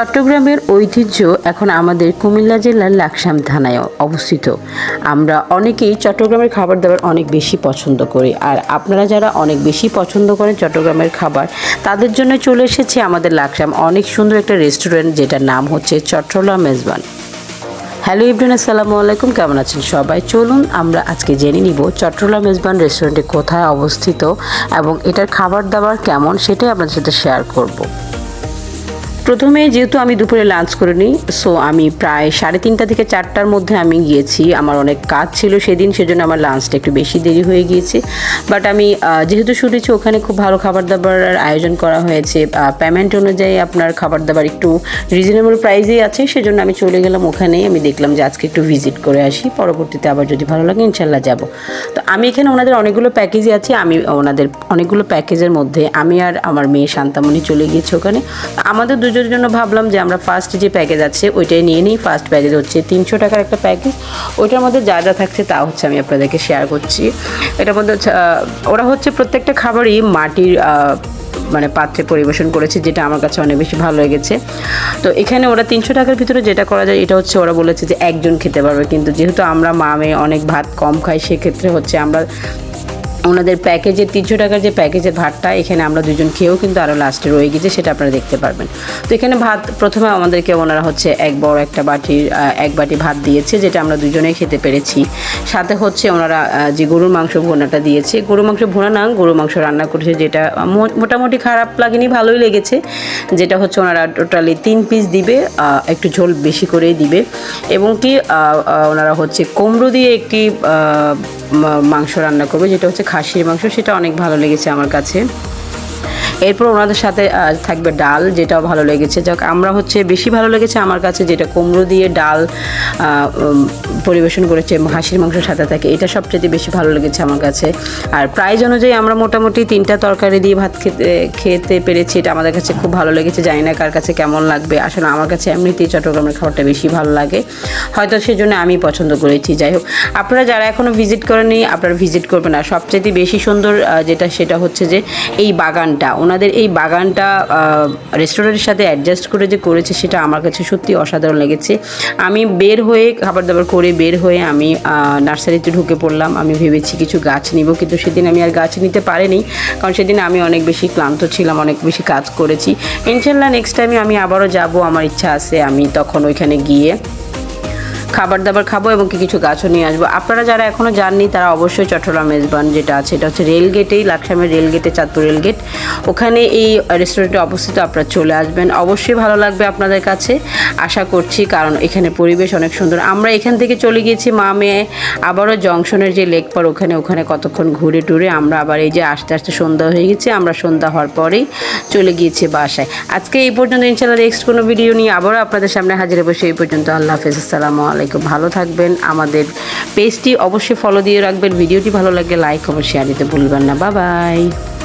চট্টগ্রামের ঐতিহ্য এখন আমাদের কুমিল্লা জেলার লাকসাম থানায় অবস্থিত। আমরা অনেকেই চট্টগ্রামের খাবার দাবার অনেক বেশি পছন্দ করি। আর আপনারা যারা অনেক বেশি পছন্দ করেন চট্টগ্রামের খাবার, তাদের জন্য চলে এসেছে আমাদের লাকসাম অনেক সুন্দর একটা রেস্টুরেন্ট, যেটার নাম হচ্ছে চট্টলা মেজবান। হ্যালো ইব্রান আসসালামু আলাইকুম, কেমন আছেন সবাই? চলুন আমরা আজকে জেনে নিব চট্টলা মেজবান রেস্টুরেন্টে কোথায় অবস্থিত এবং এটার খাবার দাবার কেমন, সেটাই আপনাদের সাথে শেয়ার করব। প্রথমে যেহেতু আমি দুপুরে লাঞ্চ করে নিই সো আমি প্রায় সাড়ে তিনটা থেকে চারটার মধ্যে আমি গিয়েছি। আমার অনেক কাজ ছিল সেদিন, সেজন্য আমার লাঞ্চটা একটু বেশি দেরি হয়ে গিয়েছে। বাট আমি যেহেতু শুনেছি ওখানে খুব ভালো খাবার দাবার আয়োজন করা হয়েছে পেমেন্ট অনুযায়ী আপনার খাবার দাবার একটু রিজনেবল প্রাইসেই আছে, সেজন্য আমি চলে গেলাম ওখানেই আমি দেখলাম যে আজকে একটু ভিজিট করে আসি, পরবর্তীতে আবার যদি ভালো লাগে ইনশাল্লাহ যাব। তো আমি এখানে ওনাদের অনেকগুলো প্যাকেজই আছে, আমি ওনাদের অনেকগুলো প্যাকেজের মধ্যে আমি আর আমার মেয়ে শান্তামণি চলে গিয়েছি ওখানে। আমাদের দুজনের জন্য ভাবলাম যে আমরা ফার্স্ট যে প্যাকেজ আছে, ওইটাই নিয়ে নিই। ফার্স্ট প্যাকেজ হচ্ছে তিনশো টাকার একটা প্যাকেজ ওইটার মধ্যে যা যা থাকছে তা হচ্ছে আমি আপনাদেরকে শেয়ার করছি। এটার মধ্যে ওরা হচ্ছে প্রত্যেকটা খাবারই মাটির মানে পাত্রে পরিবেশন করেছে, যেটা আমার কাছে অনেক বেশি ভালো লেগেছে। তো এখানে ওরা তিনশো টাকার ভিতরে যেটা করা যায়, এটা হচ্ছে ওরা বলেছে যে একজন খেতে পারবে। কিন্তু যেহেতু আমরা মা মেয়ে অনেক ভাত কম খাই, সেক্ষেত্রে হচ্ছে আমরা ওনাদের প্যাকেজের তিনশো টাকার যে প্যাকেজের ভাতটা, এখানে আমরা দুজন খেয়েও কিন্তু আরও লাস্টে রয়ে গেছে, সেটা আপনারা দেখতে পারবেন। তো এখানে ভাত প্রথমে আমাদেরকে ওনারা হচ্ছে এক বড় একটা বাটির এক বাটি ভাত দিয়েছে, যেটা আমরা দুজনেই খেতে পেরেছি। সাথে হচ্ছে ওনারা যে গরুর মাংস ভোনাটা দিয়েছে গরু মাংস ভোনা না গরু মাংস রান্না করেছে, যেটা মোটামুটি খারাপ লাগেনি, ভালোই লেগেছে। যেটা হচ্ছে ওনারা টোটালি তিন পিস দিবে একটু ঝোল বেশি করেই দিবে। এবং কি ওনারা হচ্ছে কুমড়ো দিয়ে একটি মাংস রান্না করবে, যেটা হচ্ছে খাসির মাংস সেটা অনেক ভালো লেগেছে আমার কাছে। এরপর ওনাদের সাথে থাকবে ডাল, যেটাও ভালো লেগেছে। যাক, আমরা হচ্ছে বেশি ভালো লেগেছে আমার কাছে যেটা কুমড়ো দিয়ে ডাল পরিবেশন করেছে, হাঁসির মাংসের সাথে থাকে, এটা সবচেয়ে বেশি ভালো লেগেছে আমার কাছে। আর প্রাইস অনুযায়ী আমরা মোটামুটি তিনটা তরকারি দিয়ে ভাত খেতে খেতে পেরেছি, এটা আমাদের কাছে খুব ভালো লেগেছে, জানি না কার কাছে কেমন লাগবে। আসলে আমার কাছে এমনিতেই চট্টগ্রামের খাবারটা বেশি ভালো লাগে, হয়তো সেজন্য আমি পছন্দ করেছি, যাই হোক। আপনারা যারা এখনও ভিজিট করেননি, আপনারা ভিজিট করবেন, আর সবচেয়ে বেশি সুন্দর যেটা সেটা হচ্ছে যে এই বাগানটা ওনাদের এই বাগানটা রেস্টুরেন্টের সাথে অ্যাডজাস্ট করে যে করেছে সেটা আমার কাছে সত্যি অসাধারণ লেগেছে। আমি বের হয়ে খাবার দাবার করে বের হয়ে আমি নার্সারিতে ঢুকে পড়লাম। আমি ভেবেছি কিছু গাছ নিব, কিন্তু সেদিন আমি আর গাছ নিতে পারিনি। কারণ সেদিন আমি অনেক বেশি ক্লান্ত ছিলাম, অনেক বেশি কাজ করেছি। ইনশাল্লাহ নেক্সট টাইমে আমি আবারও যাব, আমার ইচ্ছা আছে আমি তখন ওইখানে গিয়ে খাবার দাবার খাব এবং কিছু গাছও নিয়ে আসব। আপনারা যারা এখনও যাননি, তারা অবশ্যই চট্টগ্রাম মেজবান যেটা আছে, এটা হচ্ছে রেল গেটেই, লাকসামের রেল গেটে চাঁদপুর রেল গেট। ওখানে এই রেস্টুরেন্টে অবস্থিত, আপনারা চলে আসবেন। অবশ্যই ভালো লাগবে আপনাদের কাছে। আশা করছি, কারণ এখানে পরিবেশ অনেক সুন্দর। আমরা এখান থেকে চলে গিয়েছি মা মেয়ে আবারও জংশনের যে লেক পার, ওখানে ওখানে কতক্ষণ ঘুরে টুরে আমরা আবার এই যে আস্তে আস্তে সন্ধ্যা হয়ে গেছে, আমরা সন্ধ্যা হওয়ার পরেই চলে গিয়েছি বাসায়। আজকে এই পর্যন্ত ইনশাল্লাহ নেক্সট কোনো ভিডিও নিয়ে আবারও আপনাদের সামনে হাজির হব। সেই পর্যন্ত আল্লাহ হাফেজ। আসসালামু আলাইকুম। ভালো থাকবেন। আমাদের পেজটি অবশ্যই ফলো দিয়ে রাখবেন। ভিডিওটি ভালো লাগলে লাইক অবশ্যই শেয়ার দিতে ভুলবেন না। বাবাই বাই